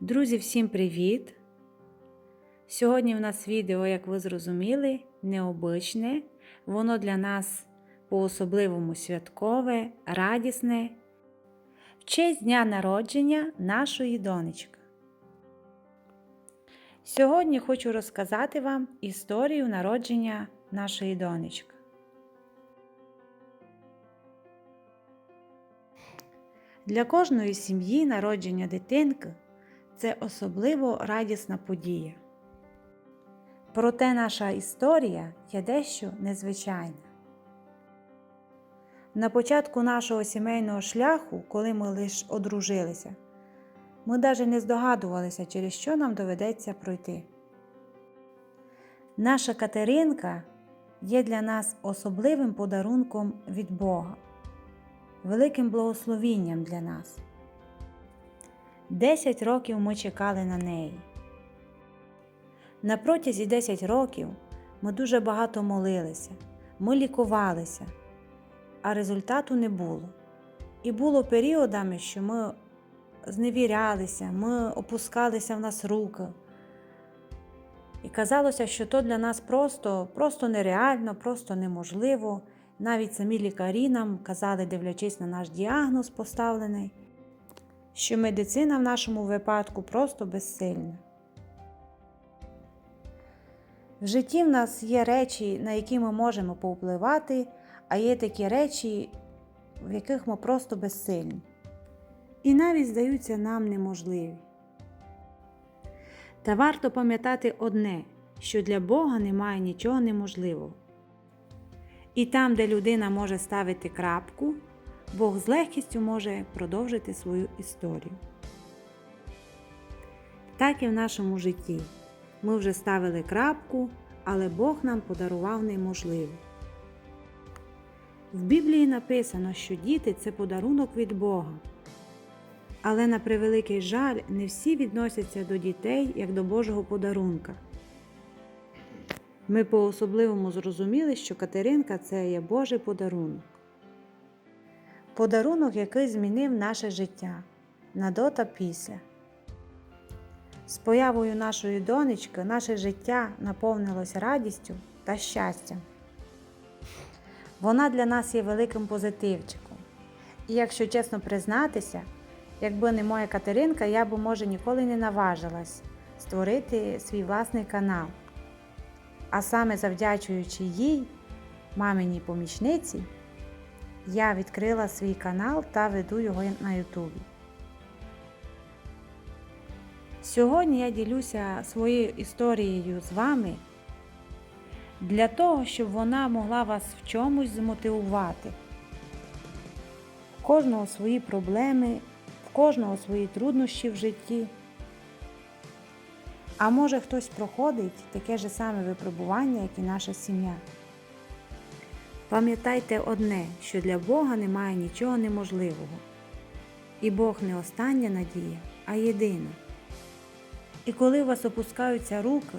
Друзі, всім привіт! Сьогодні в нас відео, як ви зрозуміли, необичне. Воно для нас по-особливому святкове, радісне, в честь дня народження нашої донечки. Сьогодні хочу розказати вам історію народження нашої донечки. Для кожної сім'ї народження дитинки це особливо радісна подія. Проте наша історія є дещо незвичайна. На початку нашого сімейного шляху, коли ми лише одружилися, ми навіть не здогадувалися, через що нам доведеться пройти. Наша Катеринка є для нас особливим подарунком від Бога, великим благословінням для нас. Десять років ми чекали на неї. На протязі 10 років ми дуже багато молилися, ми лікувалися, а результату не було. І було періодами, що ми зневірялися, ми опускалися в нас руки. І казалося, що то для нас просто, просто нереально, просто неможливо. Навіть самі лікарі нам казали, дивлячись на наш діагноз поставлений, що медицина в нашому випадку просто безсильна. В житті в нас є речі, на які ми можемо повпливати, а є такі речі, в яких ми просто безсильні. І навіть здаються нам неможливі. Та варто пам'ятати одне, що для Бога немає нічого неможливого. І там, де людина може ставити крапку, Бог з легкістю може продовжити свою історію. Так і в нашому житті. Ми вже ставили крапку, але Бог нам подарував неможливе. В Біблії написано, що діти це подарунок від Бога. Але на превеликий жаль, не всі відносяться до дітей як до Божого подарунка. Ми по-особливому зрозуміли, що Катеринка це є Божий подарунок. Подарунок, який змінив наше життя на до та після. З появою нашої донечки наше життя наповнилося радістю та щастям. Вона для нас є великим позитивчиком. І якщо чесно признатися, якби не моя Катеринка, я б, може, ніколи не наважилась створити свій власний канал. А саме завдячуючи їй, маминій помічниці, я відкрила свій канал та веду його на Ютубі. Сьогодні я ділюся своєю історією з вами для того, щоб вона могла вас в чомусь змотивувати. В кожного свої проблеми, в кожного свої труднощі в житті. А може хтось проходить таке ж саме випробування, як і наша сім'я. Пам'ятайте одне, що для Бога немає нічого неможливого. І Бог не остання надія, а єдина. І коли у вас опускаються руки,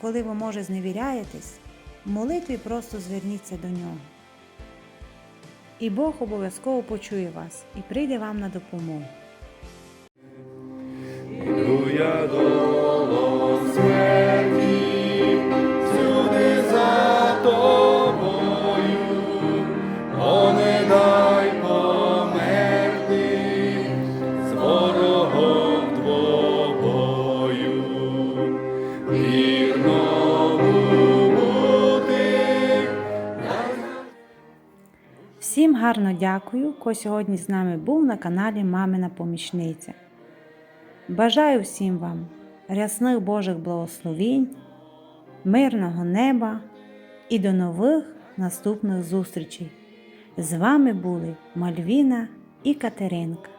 коли ви, може, зневіряєтесь, в молитві просто зверніться до нього. І Бог обов'язково почує вас і прийде вам на допомогу. гарно дякую, хто сьогодні з нами був на каналі Мамина Помічниця. Бажаю всім вам рясних Божих благословінь, мирного неба і до нових наступних зустрічей. З вами були Мальвіна і Катеринка.